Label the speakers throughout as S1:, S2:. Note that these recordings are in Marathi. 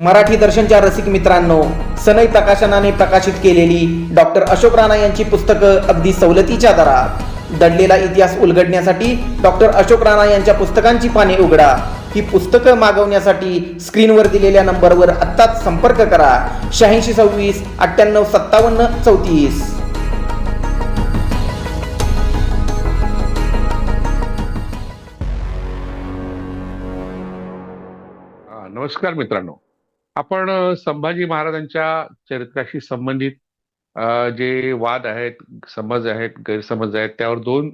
S1: मराठी दर्शनच्या रसिक मित्रांनो सनई प्रकाशनाने प्रकाशित केलेली डॉक्टर अशोक राणा यांची पुस्तकं अगदी सवलतीच्या दरात. दडलेला इतिहास उलगडण्यासाठी डॉक्टर अशोक राणा यांच्या पुस्तकांची पाने उघडा. ही पुस्तकं मागवण्यासाठी स्क्रीनवर दिलेल्या नंबरवर आत्ताच संपर्क करा. शहाऐंशी सव्वीस अठ्ठ्याण्णव सत्तावन्न चौतीस.
S2: नमस्कार मित्रांनो. आपण संभाजी महाराजांच्या चरित्राशी संबंधित जे वाद आहेत समज आहेत गैरसमज आहेत त्यावर दोन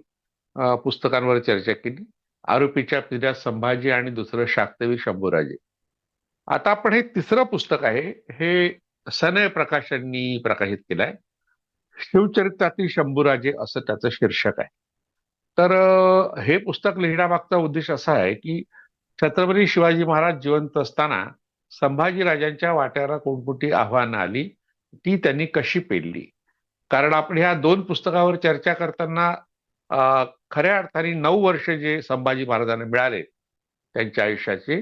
S2: पुस्तकांवर चर्चा केली. आरोपीच्या पिढ्या संभाजी आणि दुसरं शाक्तवीर शंभूराजे. आता आपण हे तिसरं पुस्तक आहे हे सनय प्रकाशननी प्रकाशित केलं आहे शिवचरित्रातील शंभूराजे असं त्याचं शीर्षक आहे. तर हे पुस्तक लिहिण्यामागचा उद्देश असा आहे की छत्रपती शिवाजी महाराज जिवंत असताना संभाजीराजांच्या वाट्याला कोणकोणती आव्हानं आली ती त्यांनी कशी पेलली? कारण आपण ह्या दोन पुस्तकावर चर्चा करताना खऱ्या अर्थाने नऊ वर्ष जे संभाजी महाराजांना मिळाले त्यांच्या आयुष्याचे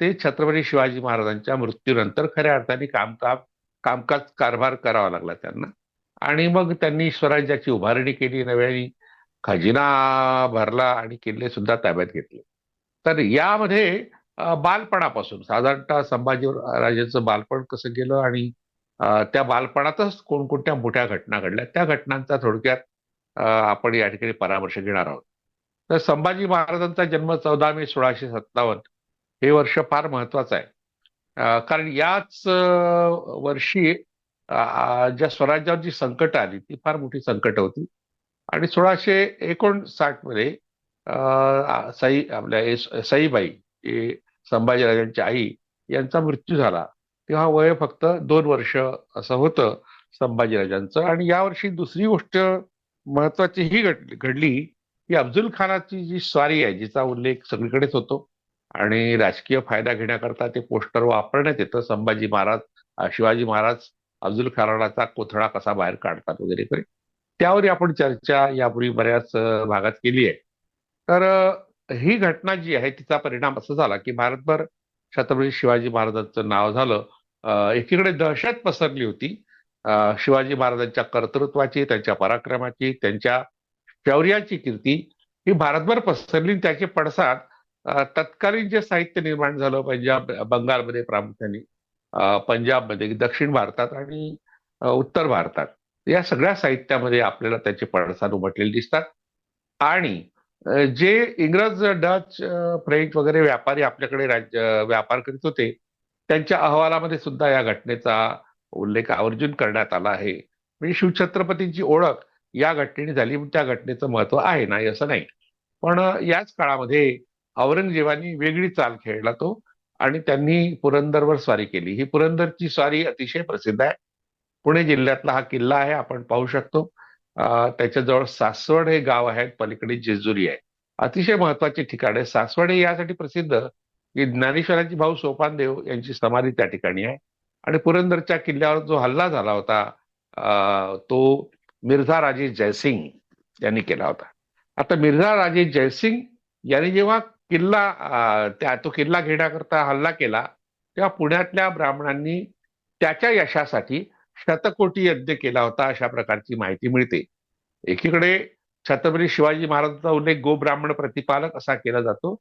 S2: ते छत्रपती शिवाजी महाराजांच्या मृत्यूनंतर खऱ्या अर्थाने कामकाम कामकाज कारभार करावा लागला त्यांना. आणि मग त्यांनी स्वराज्याची उभारणी केली नव्याने खजिना भरला आणि किल्ले सुद्धा ताब्यात घेतले. तर यामध्ये बालपणापासून. साधारणतः संभाजी राजांचं बालपण कसं गेलं आणि त्या बालपणातच कोणकोणत्या मोठ्या घटना घडल्या त्या घटनांचा थोडक्यात आपण या ठिकाणी परामर्श घेणार आहोत. तर संभाजी महाराजांचा जन्म चौदा मे सोळाशे सत्तावन्न हे वर्ष फार महत्वाचं आहे. कारण याच वर्षी ज्या स्वराज्यावर जी संकट आली ती फार मोठी संकट होती. आणि सोळाशे एकोणसाठमध्ये सई आपल्या सईबाई संभाजीराजांची आई यांचा मृत्यू झाला. तेव्हा वय फक्त दोन वर्ष असं होतं संभाजीराजांचं. आणि यावर्षी दुसरी गोष्ट महत्वाची ही घडली की अफजुल खानाची जी स्वारी आहे जिचा उल्लेख सगळीकडेच होतो आणि राजकीय फायदा घेण्याकरता ते पोस्टर वापरण्यात येतं. संभाजी महाराज शिवाजी महाराज अफजुल खानाचा कोथळा कसा बाहेर काढतात वगैरे वगैरे. त्यावर आपण चर्चा यापूर्वी बऱ्याच भागात केली आहे. तर ही घटना जी आहे तिचा परिणाम असा झाला की भारतभर छत्रपती शिवाजी महाराजांचं नाव झालं. एकीकडे दहशत पसरली होती. शिवाजी महाराजांच्या कर्तृत्वाची त्यांच्या पराक्रमाची त्यांच्या शौर्याची कीर्ती ही भारतभर पसरली. त्याचे पडसाद तत्कालीन जे साहित्य निर्माण झालं पंजाब बंगालमध्ये प्रामुख्याने पंजाबमध्ये दक्षिण भारतात आणि उत्तर भारतात या सगळ्या साहित्यामध्ये आपल्याला त्याचे पडसाद उमटलेले दिसतात. आणि जे इंग्रज डच फ्रेंच वगैरे व्यापारी आपल्याकडे राज्य व्यापार करीत होते त्यांच्या अहवालामध्ये सुद्धा या घटनेचा उल्लेख आवर्जून करण्यात आला आहे. म्हणजे शिवछत्रपतींची ओळख या घटनेने झाली त्या घटनेचं महत्त्व आहे नाही असं नाही. पण याच काळामध्ये औरंगजेबानी वेगळी चाल खेळला तो आणि त्यांनी पुरंदरवर स्वारी केली. ही पुरंदरची स्वारी अतिशय प्रसिद्ध आहे. पुणे जिल्ह्यातला हा किल्ला आहे आपण पाहू शकतो. त्याच्याजवळ सासवड हे गाव आहे पलीकडे जेजुरी आहे. अतिशय महत्त्वाचे ठिकाण आहे. सासवड हे यासाठी प्रसिद्ध की ज्ञानेश्वरांची भाऊ सोपानदेव यांची समाधी त्या ठिकाणी आहे. आणि पुरंदरच्या किल्ल्यावर जो हल्ला झाला होता तो मिर्झा राजे जयसिंग यांनी केला होता. आता मिर्झा राजे जयसिंग यांनी जेव्हा किल्ला त्या तो किल्ला घेण्याकरता हल्ला केला तेव्हा पुण्यातल्या ब्राह्मणांनी त्याच्या यशासाठी शतकोटी यज्ञ केला होता अशा प्रकारची माहिती मिळते. एकीकडे छत्रपती शिवाजी महाराजांचा उल्लेख गोब्राह्मण प्रतिपालक असा केला जातो.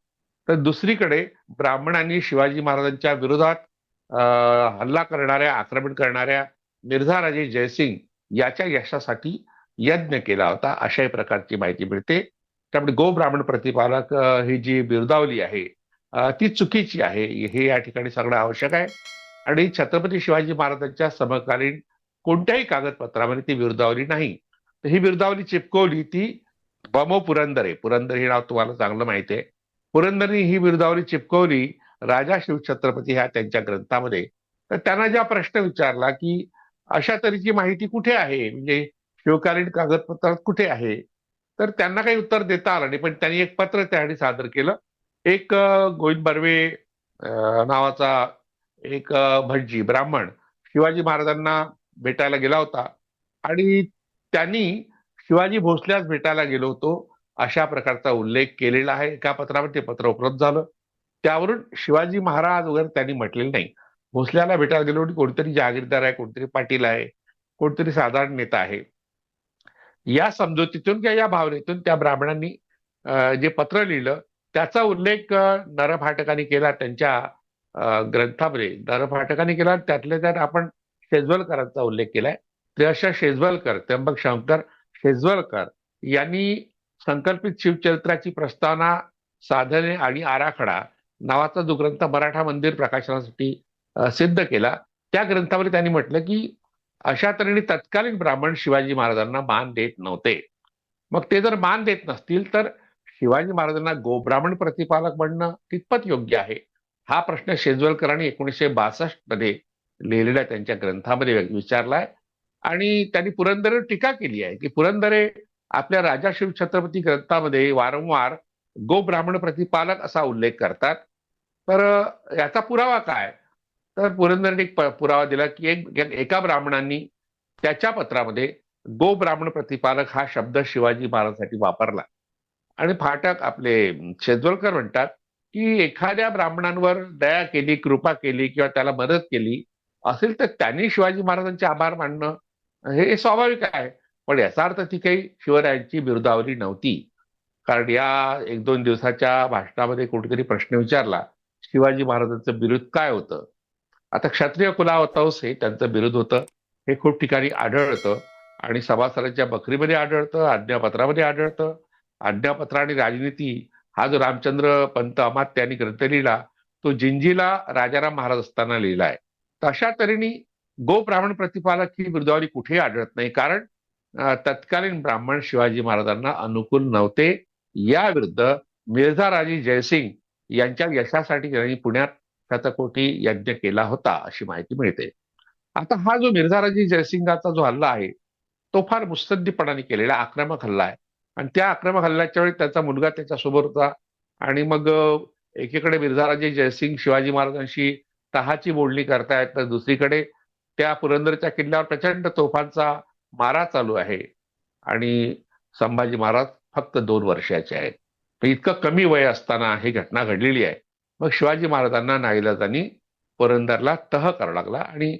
S2: तर दुसरीकडे ब्राह्मणांनी शिवाजी महाराजांच्या विरोधात हल्ला करणाऱ्या आक्रमण करणाऱ्या मिर्झा राजे जयसिंग याच्या यशासाठी यज्ञ केला होता अशाही प्रकारची माहिती मिळते. त्यामुळे गोब्राह्मण प्रतिपालक ही जी बिरदावली आहे ती चुकीची आहे. हे या ठिकाणी सांगणं आवश्यक आहे. आणि छत्रपती शिवाजी महाराजांच्या समकालीन कोणत्याही कागदपत्रामध्ये ती बिरदावली नाही. तर ही बिरदावली चिपकवली ती बमो पुरंदर. आहे पुरंदर हे नाव तुम्हाला चांगलं माहिती आहे. पुरंदरनी ही बिरदावली चिपकवली राजा शिवछत्रपती ह्या त्यांच्या ग्रंथामध्ये. तर त्यांना ज्या प्रश्न विचारला की अशा तऱ्हेची माहिती कुठे आहे? म्हणजे शिवकालीन कागदपत्रात कुठे आहे? तर त्यांना काही उत्तर देता आलं नाही पण त्यांनी एक पत्र त्यासाठी सादर केलं. एक गोविंद बर्वे नावाचा एक भटजी ब्राह्मण शिवाजी महाराजांना भेटायला गेला होता. आणि त्यांनी शिवाजी भोसल्यास भेटायला गेलो होतो अशा प्रकारचा उल्लेख केलेला आहे. एका पत्रावर ते पत्र उपलब्ध झालं. त्यावरून शिवाजी महाराज वगैरे त्यांनी म्हटलेलं नाही. भोसल्याला भेटायला गेलो कोणतरी जहागीरदार आहे कोणतरी पाटील आहे कोणतरी साधारण नेता आहे. या समजुतीतून किंवा या भावनेतून त्या ब्राह्मणांनी जे पत्र लिहिलं त्याचा उल्लेख नरफाटकांनी केला. त्यांच्या ग्रंथामध्ये नरफाटकांनी केला. त्यातल्या त्यात आपण शेजवलकरांचा उल्लेख केलाय. ते अशा शेजवलकर त्र्यंबक शंकर शेजवलकर यांनी संकल्पित शिवचरित्राची प्रस्तावना साधने आणि आराखडा नावाचा जो ग्रंथ मराठा मंदिर प्रकाशनासाठी सिद्ध केला त्या ग्रंथामध्ये त्यांनी म्हटलं की अशा तऱ्हेने तत्कालीन ब्राह्मण शिवाजी महाराजांना मान देत नव्हते. मग ते जर मान देत नसतील तर शिवाजी महाराजांना गोब्राह्मण प्रतिपालक म्हणणं कितपत योग्य आहे? हा प्रश्न शेजवलकरांनी एकोणीसशे बासष्टमध्ये लिहिलेल्या त्यांच्या ग्रंथामध्ये विचारलाय. आणि त्यांनी पुरंदरे टीका केली आहे की पुरंदरे आपल्या राजा शिव छत्रपती ग्रंथामध्ये वारंवार गो ब्राह्मण प्रतिपालक असा उल्लेख करतात. तर याचा पुरावा काय? तर पुरंदरने एक पुरावा दिला की एक- एका ब्राह्मणांनी त्याच्या पत्रामध्ये गो ब्राह्मण प्रतिपालक हा शब्द शिवाजी महाराजांसाठी वापरला. आणि फाटक आपले शेजवलकर म्हणतात की एखाद्या ब्राह्मणांवर दया केली कृपा केली किंवा त्याला मदत केली असेल तर त्यांनी शिवाजी महाराजांचे आभार मानणं हे स्वाभाविक आहे. पण याचा अर्थ ती काही शिवरायांची बिरुदावली नव्हती. कारण या एक दोन दिवसाच्या भाषणामध्ये कुठेतरी प्रश्न विचारला शिवाजी महाराजांचं बिरुद काय होतं? आता क्षत्रिय कुलावतांस हे त्यांचं बिरुद होतं. हे खूप ठिकाणी आढळतं. आणि सभासदांच्या बकरीमध्ये आढळतं आज्ञापत्रामध्ये आढळतं. आज्ञापत्र आणि राजनीती हा जो रामचंद्र पंत अमात्य यांनी ग्रंथ लिहिला तो जिंजीला राजाराम महाराज असताना लिहिलाय आहे. तशा तऱ्हेने गो ब्राह्मण प्रतिपालक ही बिरुदावली कुठेही आढळत नाही. कारण तत्कालीन ब्राह्मण शिवाजी महाराजांना अनुकूल नव्हते. याविरुद्ध मिर्झा राजे जयसिंग यांच्या यशासाठी त्यांनी पुण्यात शतकोटी यज्ञ केला होता अशी माहिती मिळते. आता हा जो मिर्झा राजे जयसिंगाचा जो हल्ला आहे तो फार मुस्तद्दीपणाने केलेला आक्रमक हल्ला आहे. आणि त्या आक्रमक हल्ल्याच्या वेळी त्याचा मुलगा त्याच्यासोबत होता आणि मग एकीकडे मिर्झा राजे जयसिंग शिवाजी महाराजांशी तहाची बोलणी करतायत तर दुसरीकडे त्या पुरंदरच्या किल्ल्यावर प्रचंड तोफांचा मारा चालू आहे. आणि संभाजी महाराज फक्त दोन वर्षाचे आहेत. तर इतकं कमी वय असताना ही घटना घडलेली आहे. मग शिवाजी महाराजांना नाईलाजांनी पुरंदरला तह करावा लागला आणि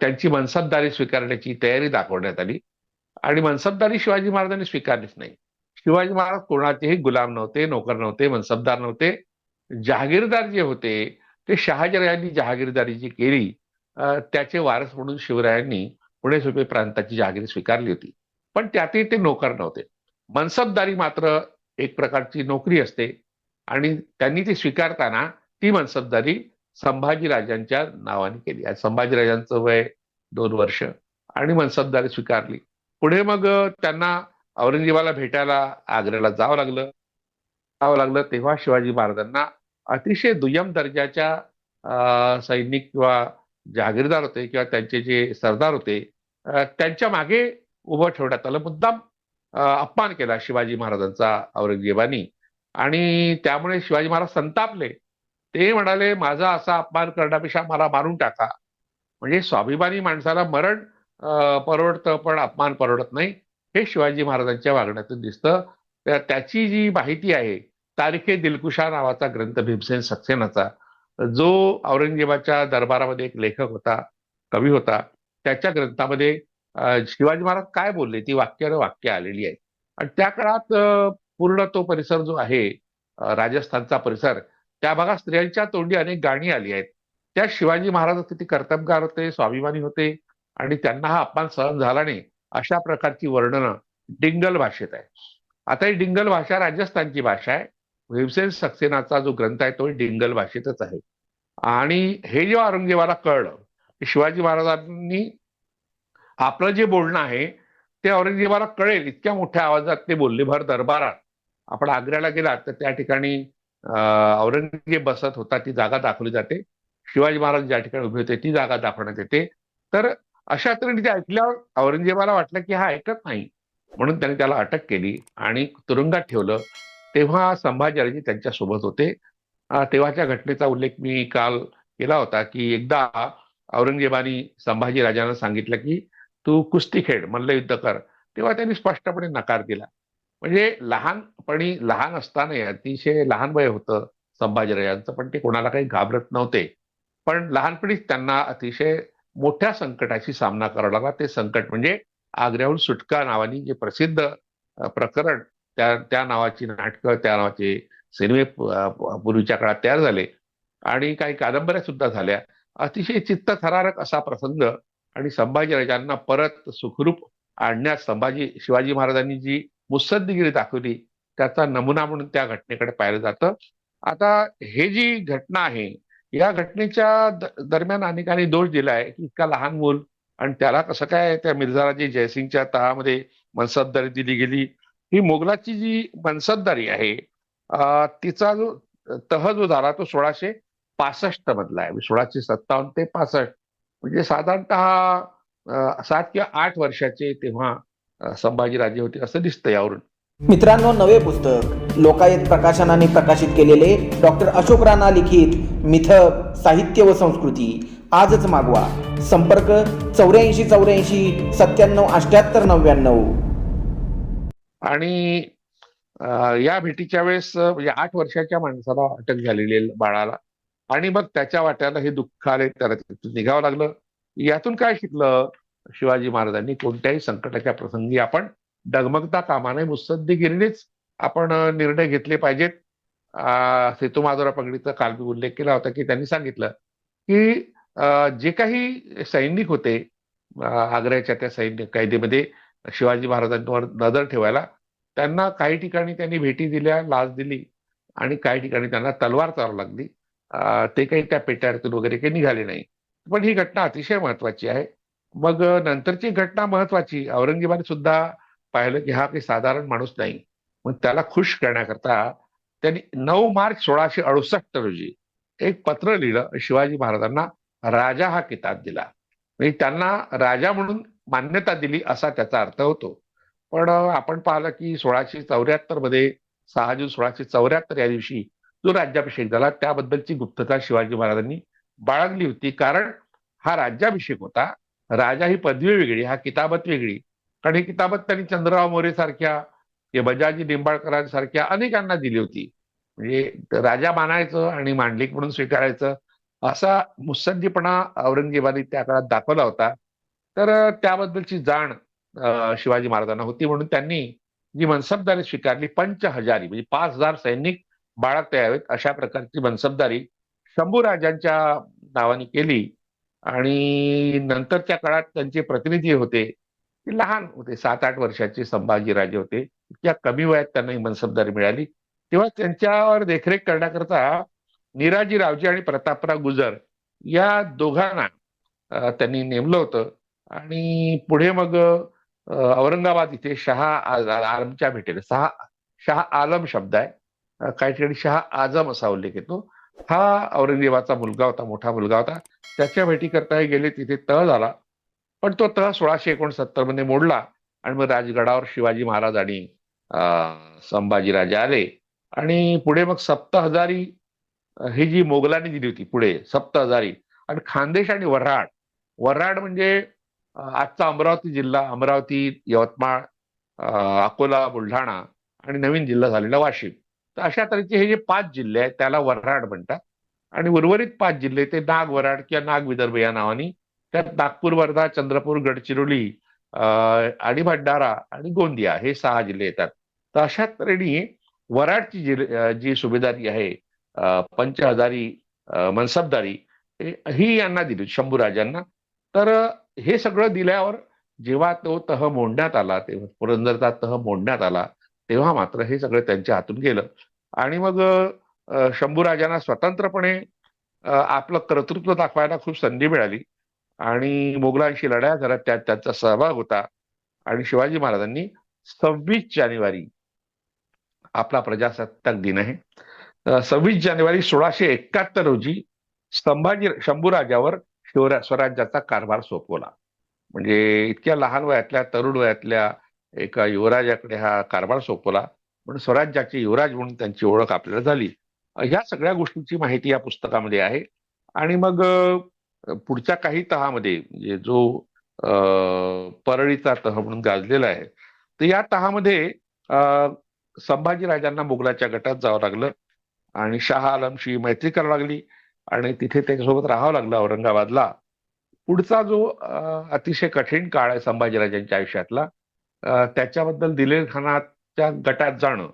S2: त्यांची मनसबदारी स्वीकारण्याची तयारी दाखवण्यात आली. आणि मनसबदारी शिवाजी महाराजांनी स्वीकारलीच नाही. शिवाजी महाराज कोणाचेही गुलाम नव्हते नोकर नव्हते मनसबदार नव्हते. जहागीरदार जे होते ते शहाजीरायांनी जहागीरदारी जी केली त्याचे वारस म्हणून शिवरायांनी पुणे सुपे प्रांताची जहागीर स्वीकारली होती. पण त्यातही ते नोकर नव्हते. मनसबदारी मात्र एक प्रकारची नोकरी असते आणि त्यांनी ती स्वीकारताना ती मनसबदारी संभाजीराजांच्या नावाने केली. आज संभाजीराजांचं वय दोन वर्ष आणि मनसबदारी स्वीकारली. पुढे मग त्यांना औरंगजेबाला भेटायला आग्र्याला जावं लागलं. जावं लागलं तेव्हा शिवाजी महाराजांना अतिशय दुय्यम दर्जाच्या सैनिक किंवा जहागीरदार होते किंवा त्यांचे जे सरदार होते त्यांच्या मागे उभं ठेवण्यात आलं. मुद्दाम अपमान केला शिवाजी महाराजांचा औरंगजेबानी. आणि त्यामुळे शिवाजी महाराज संतापले. ते म्हणाले माझा असा अपमान करण्यापेक्षा मला मारून टाका. म्हणजे स्वाभिमानी माणसाला मरण परवडतं पण अपमान परवडत नाही हे शिवाजी महाराजांच्या वागण्यातून दिसतं. त्याची जी माहिती आहे तारिखे दिलकुशा नावाचा ग्रंथ भीमसेन सक्सेनाचा जो औरंगजेबाच्या दरबारामध्ये एक लेखक होता कवी होता त्याच्या ग्रंथामध्ये शिवाजी महाराज काय बोलले ती वाक्यानं वाक्य आलेली आहेत आणि त्या काळात पूर्ण तो परिसर जो आहे राजस्थानचा परिसर त्या भागात स्त्रियांच्या तोंडी अनेक गाणी आली आहेत. त्या शिवाजी महाराज किती कर्तबगार होते स्वाभिमानी होते आणि त्यांना हा अपमान सहन झाला नाही अशा प्रकारची वर्णनं डिंगल भाषेत आहे. आता ही डिंगल भाषा राजस्थानची भाषा आहे. भीमसेन सक्सेनाचा जो ग्रंथ आहे तो डिंगल भाषेतच आहे. आणि हे जेव्हा औरंगजेबाला कळलं की शिवाजी महाराजांनी आपलं जे बोलणं आहे ते औरंगजेबाला कळेल. इतक्या मोठ्या आवाजात ते बोलले भर दरबारात. आपण आग्र्याला गेलात तर त्या ठिकाणी औरंगजेब बसत होता ती जागा दाखवली जाते. शिवाजी महाराज ज्या ठिकाणी उभे होते ती जागा दाखवण्यात येते. तर अशा तऱ्हेने ते ऐकल्यावर औरंगजेबाला वाटलं की हा ऐकत नाही. म्हणून त्याने त्याला अटक केली आणि तुरुंगात ठेवलं. तेव्हा संभाजीराजे त्यांच्यासोबत होते तेव्हाच्या घटनेचा उल्लेख मी काल केला होता की एकदा औरंगजेबाने संभाजीराजांना सांगितलं की तू कुस्ती खेळ मल्लयुद्ध कर तेव्हा त्यांनी स्पष्टपणे नकार दिला. म्हणजे लहानपणी लहान असताना अतिशय लहान वय होतं संभाजीराजांचं पण ते कोणाला काही घाबरत नव्हते. पण लहानपणीच त्यांना अतिशय मोठ्या संकटाशी सामना करावा लागला. ते संकट म्हणजे आग्र्याहून सुटका नावानी जे प्रसिद्ध प्रकरण त्या त्या नावाची नाटकं त्या नावाचे सिनेमे पूर्वीच्या काळात तयार झाले. आणि काही कादंबऱ्या सुद्धा झाल्या. अतिशय चित्तथरारक असा प्रसंग आणि संभाजीराजांना परत सुखरूप आणण्यात संभाजी शिवाजी महाराजांनी जी मुत्सद्दीगिरी दाखवली त्याचा नमुना म्हणून त्या घटनेकडे पाहिलं जातं. आता हे जी घटना आहे या घटनेच्या दरम्यान अनेकांनी दोष दिलाय की इतका लहान मूल आणि त्याला कसं काय त्या मिर्झाराजी जयसिंगच्या तहामध्ये मनसबदारी दिली गेली? ही मोगलाची जी मनसबदारी आहे तिचा जो तह जो झाला तो सोळाशे पासष्ट मधला आहे. म्हणजे सोळाशे सत्तावन्न ते पासष्ट. म्हणजे साधारणतः सात किंवा आठ वर्षाचे तेव्हा संभाजीराजे होते असं दिसतं यावरून.
S1: मित्रांनो नवे पुस्तक लोकायत प्रकाशनाने प्रकाशित केलेले डॉक्टर अशोक राणा लिखित मिथक साहित्य व संस्कृती. आजच मागवा. संपर्क चौऱ्याऐंशी चौऱ्याऐंशी सत्त्याण्णव अठ्ठ्याहत्तर नव्याण्णव.
S2: आणि या भेटीच्या वेळेस म्हणजे आठ वर्षाच्या माणसाला अटक झालेली बाळाला. आणि मग त्याच्या वाट्याला हे दुःख आले त्याला निघावं लागलं. यातून काय शिकलं शिवाजी महाराजांनी? कोणत्याही संकटाच्या प्रसंगी आपण डगमगता कामा नये. मुत्सद्दीगिरीनेच आपण निर्णय घेतले पाहिजेत. सेतू माधुरा पगडीचा काल मी उल्लेख केला होता की त्यांनी सांगितलं की जे काही सैनिक होते आग्र्याच्या त्या सैन्य कैदेमध्ये शिवाजी महाराजांवर नजर ठेवायला त्यांना काही ठिकाणी त्यांनी भेटी दिल्या लाच दिली आणि काही ठिकाणी त्यांना तलवार चालू लागली. ते काही त्या पेट्यातून वगैरे काही निघाले नाही. पण ही घटना अतिशय महत्वाची आहे. मग नंतरची घटना महत्वाची औरंगजेबाने सुद्धा पाहिलं की हा काही साधारण माणूस नाही. मग त्याला खुश करण्याकरता त्यांनी नऊ मार्च सोळाशे अडुसष्ट रोजी एक पत्र लिहिलं. शिवाजी महाराजांना राजा हा किताब दिला. म्हणजे त्यांना राजा म्हणून मान्यता दिली असा त्याचा अर्थ होतो. पण आपण पाहिलं की सोळाशे चौऱ्याहत्तरमध्ये सहा जून सोळाशे चौऱ्याहत्तर या दिवशी जो राज्याभिषेक झाला त्याबद्दलची गुप्तता शिवाजी महाराजांनी बाळगली होती. कारण हा राज्याभिषेक होता. राजा ही पदवी वेगळी हा किताबत वेगळी. कारण ही किताबत त्यांनी चंद्रराव मोरे सारख्या बजाजी निंबाळकरांसारख्या अनेकांना दिली होती. म्हणजे राजा मानायचं आणि मांडलिक म्हणून स्वीकारायचं असा मुत्सद्दीपणा औरंगजेबाने त्या काळात दाखवला होता. तर त्याबद्दलची जाण शिवाजी महाराजांना होती म्हणून त्यांनी जी मनसबदारी स्वीकारली पंच हजारी म्हणजे पाच हजार सैनिक बाळगता यावेत अशा प्रकारची मनसबदारी शंभूराजांच्या नावाने केली. आणि नंतरच्या काळात त्यांचे प्रतिनिधी होते ते लहान होते सात आठ वर्षाचे संभाजीराजे होते. इतक्या कमी वयात त्यांना ही मनसबदारी मिळाली. तेव्हा त्यांच्यावर देखरेख करण्याकरता निराजी रावजी आणि प्रतापराव गुजर या दोघांना त्यांनी नेमलं होतं. आणि पुढे मग औरंगाबाद इथे शहा आलमच्या भेटेल. सहा शहा आलम शब्द आहे. काही ठिकाणी शहा आजम असा उल्लेख येतो. हा औरंगजेबाचा मुलगा होता मोठा मुलगा होता. त्याच्या भेटीकरता हे गेले तिथे तह झाला. पण तो तह सोळाशे एकोणसत्तरमध्ये मोडला आणि मग राजगडावर शिवाजी महाराज आणि संभाजीराजे आले. आणि पुढे मग सप्त हजारी ही जी मोगलांनी दिली होती पुढे सप्त हजारी आणि खानदेश आणि वऱ्हाड. वऱ्हाड म्हणजे आजचा अमरावती जिल्हा अमरावती यवतमाळ अकोला बुलढाणा आणि नवीन जिल्हा झालेला वाशिम. तर अशा तऱ्हेचे हे जे पाच जिल्हे आहेत त्याला वऱ्हाड म्हणतात. आणि उर्वरित पाच जिल्हे ते नाग वऱ्हाड किंवा नाग विदर्भ या नावाने. त्यात नागपूर वर्धा चंद्रपूर गडचिरोली आणि भंडारा आणि गोंदिया हे सहा जिल्हे येतात. तर अशा तऱ्हेने वऱ्हाडची जी जी सुभेदारी आहे पंच हजारी मनसबदारी ही यांना दिली शंभूराजांना. तर हे सगळं दिल्यावर जेव्हा तो तह मोडण्यात आला तेव्हा पुरंदरचा तह मोडण्यात आला तेव्हा मात्र हे सगळं त्यांच्या हातून गेलं. आणि मग शंभूराजांना स्वतंत्रपणे आपलं कर्तृत्व दाखवायला खूप संधी मिळाली. आणि मोगलांशी लढाया करत त्यात त्यांचा सहभाग होता. आणि शिवाजी महाराजांनी सव्वीस जानेवारी आपला प्रजासत्ताक दिन आहे. सव्वीस जानेवारी सोळाशे एकाहत्तर रोजी संभाजी शंभूराजावर शिवरा स्वराज्याचा कारभार सोपवला. म्हणजे इतक्या लहान वयातल्या तरुण वयातल्या एका युवराजाकडे हा कारभार सोपवला. म्हणून स्वराज्याचे युवराज म्हणून त्यांची ओळख आपल्याला झाली. ह्या सगळ्या गोष्टींची माहिती या पुस्तकामध्ये आहे. आणि मग पुढच्या काही तहामध्ये म्हणजे जो परळीचा तह म्हणून गाजलेला आहे तर या तहामध्ये संभाजीराजांना मुघलाच्या गटात जावं लागलं. आणि शाह आलमशी मैत्री करावी लागली. आणि तिथे त्याच्यासोबत राहावं लागलं औरंगाबादला. पुढचा जो अतिशय कठीण काळ आहे संभाजीराजांच्या आयुष्यातला त्याच्याबद्दल दिलेर खानाच्या गटात जाणं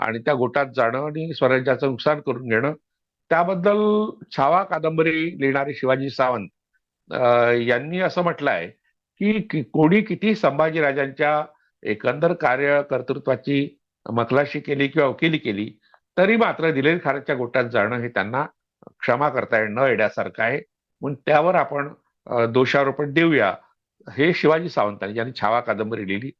S2: आणि त्या गोटात जाणं आणि स्वराज्याचं नुकसान करून घेणं त्याबद्दल छावा कादंबरी लिहिणारे शिवाजी सावंत यांनी असं म्हटलं आहे की कोणी किती संभाजीराजांच्या एकंदर कार्य कर्तृत्वाची मखलाशी केली किंवा वकिली केली तरी मात्र दिलेर खानाच्या गोटात जाणं हे त्यांना क्षमा करता येणं येण्यासारखं आहे. म्हणून त्यावर आपण दोषारोपण देऊया. हे शिवाजी सावंतांनी यांनी छावा कादंबरी लिहिली.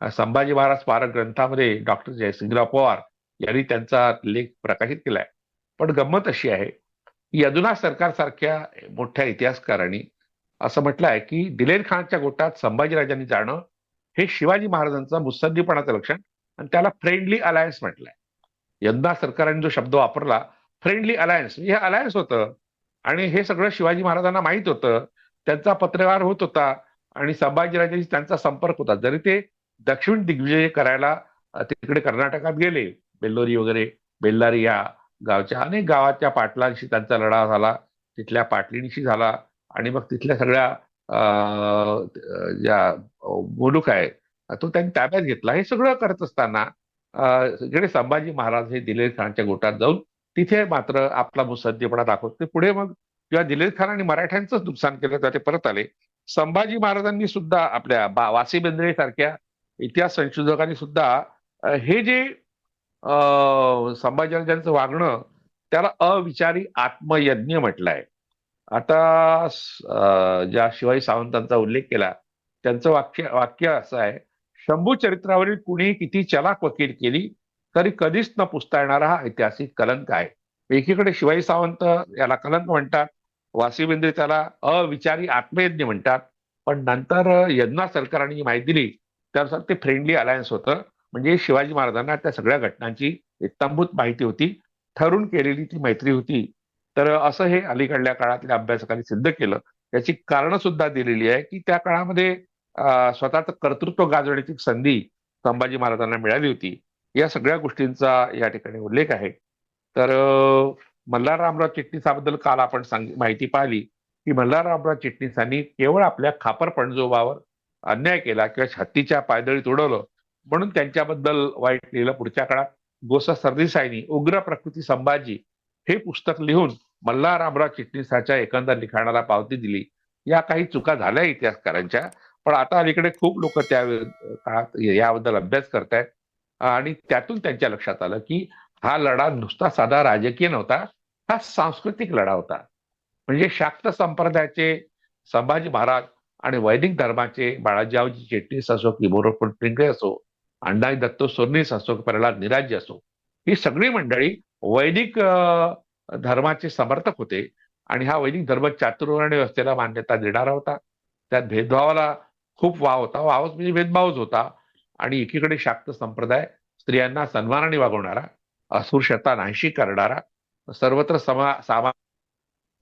S2: संभाजी महाराज स्मारक ग्रंथामध्ये डॉक्टर जयसिंगराव पवार यांनी त्यांचा लेख प्रकाशित केलाय. पण गंमत अशी आहे की यदुना सरकारसारख्या मोठ्या इतिहासकारांनी असं म्हटलं आहे की दिलेर खानच्या गोटात संभाजीराजांनी जाणं हे शिवाजी महाराजांचं मुत्सद्दीपणाचं लक्षण आणि त्याला फ्रेंडली अलायन्स म्हटलंय. यंदा सरकारने जो शब्द वापरला फ्रेंडली अलायन्स. हे अलायन्स होतं. आणि हे सगळं शिवाजी महाराजांना माहीत होतं. त्यांचा पत्रकार होत होता. आणि संभाजीराजांशी त्यांचा संपर्क होता. जरी ते दक्षिण दिग्विजय करायला तिकडे कर्नाटकात गेले बेल्लोरी वगैरे बेल्लारी या गावच्या अनेक गावाच्या पाटलांशी त्यांचा लढा झाला. तिथल्या पाटलींशी झाला. आणि मग तिथल्या सगळ्या ज्या मुलूक आहे तो त्यांनी ताब्यात घेतला. हे सगळं करत असताना इकडे संभाजी महाराज हे दिलेर खानच्या गोटात जाऊन तिथे मात्र आपला मुसद्दीपणा दाखवत ते पुढे मग जेव्हा दिलीप खान आणि मराठ्यांचंच नुकसान केलं तेव्हा ते परत आले. संभाजी महाराजांनी सुद्धा आपल्या बा- वासी बेंद्रे सारख्या इतिहास संशोधकांनी सुद्धा हे जे संभाजी संभाजीराजांचं वागणं त्याला अविचारी आत्मयज्ञ म्हटलंय. आता ज्या शिवाजी सावंतांचा उल्लेख केला त्यांचं वाक्य वाक्य असं आहे शंभू चरित्रावरील कुणी किती चलाक वकील केली तरी कधीच न पुसता येणारा हा ऐतिहासिक कलंक आहे. एकीकडे शिवाजी सावंत याला कलंक म्हणतात वासी त्याला अविचारी आत्मयज्ञ म्हणतात पण नंतर यज्ञा सरकारने जी माहिती दिली त्यानुसार ते फ्रेंडली अलायन्स होतं. म्हणजे शिवाजी महाराजांना त्या सगळ्या घटनांची इत्तंभूत माहिती होती ठरून केलेली ती मैत्री होती. तर असं हे अलीकडल्या काळातल्या अभ्यासकांनी सिद्ध केलं. याची कारणं सुद्धा दिलेली आहे की त्या काळामध्ये स्वतःच स्वतःचं कर्तृत्व गाजवण्याची संधी संभाजी महाराजांना मिळाली होती. या सगळ्या गोष्टींचा या ठिकाणी उल्लेख आहे. तर मल्हार रामराव चिटणीसाबद्दल काल आपण सांग माहिती पाहिली की मल्हार रामराव चिटणीसांनी केवळ आपल्या खापर पणजोबावर अन्याय केला किंवा छातीच्या पायदळीत उडवलं म्हणून त्यांच्याबद्दल वाईट लिहिलं पुढच्या काळात. गोसा सरदेसाईनी उग्र प्रकृती संभाजी हे पुस्तक लिहून मल्हार रामराव चिटणीसाच्या एकंदर लिखाणाला पावती दिली. या काही चुका झाल्या इतिहासकारांच्या पण आता अलीकडे खूप लोक त्या काळात याबद्दल अभ्यास करतायत. आणि त्यातून त्यांच्या लक्षात आलं की हा लढा नुसता साधा राजकीय नव्हता हा सांस्कृतिक लढा होता. म्हणजे शाक्त संप्रदायाचे संभाजी महाराज आणि वैदिक धर्माचे बाळाजीरावजी चिटणीस असो की मोरोपण असो अण्णाई दत्तो सोर्नीस असो की प्रल्हाद निराज्य असो ही सगळी मंडळी वैदिक धर्माचे समर्थक होते आणि हा वैदिक धर्म चातुर्वर्ण व्यवस्थेला मान्यता देणारा होता. त्यात भेदभावाला खूप वाव होता. वावच म्हणजे भेदभावच होता. आणि एकीकडे शाक्त संप्रदाय स्त्रियांना सन्मानाने वागवणारा अस्पृश्यता नाहीशी करणारा सर्वत्र समा सामा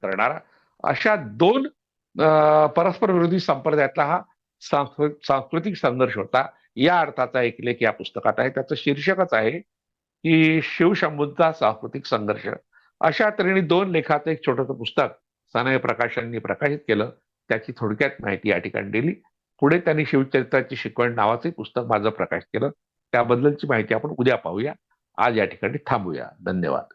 S2: करणारा अशा दोन परस्पर विरोधी संप्रदायातला हा सांस्कृतिक संघर्ष होता. या अर्थाचा एक लेख या पुस्तकात आहे. त्याचं शीर्षकच आहे की शिवशंभूंचा सांस्कृतिक संघर्ष. अशा तऱ्हेने दोन लेखाचं एक छोटंसं पुस्तक सनय प्रकाशांनी प्रकाशित केलं. त्याची थोडक्यात माहिती या ठिकाणी दिली. पुढे त्यांनी शिवचरित्राची शिकवण नावाचे पुस्तक माझं प्रकाशित केलं. त्याबद्दलची माहिती आपण उद्या पाहूया. आज या ठिकाणी थांबूया. धन्यवाद.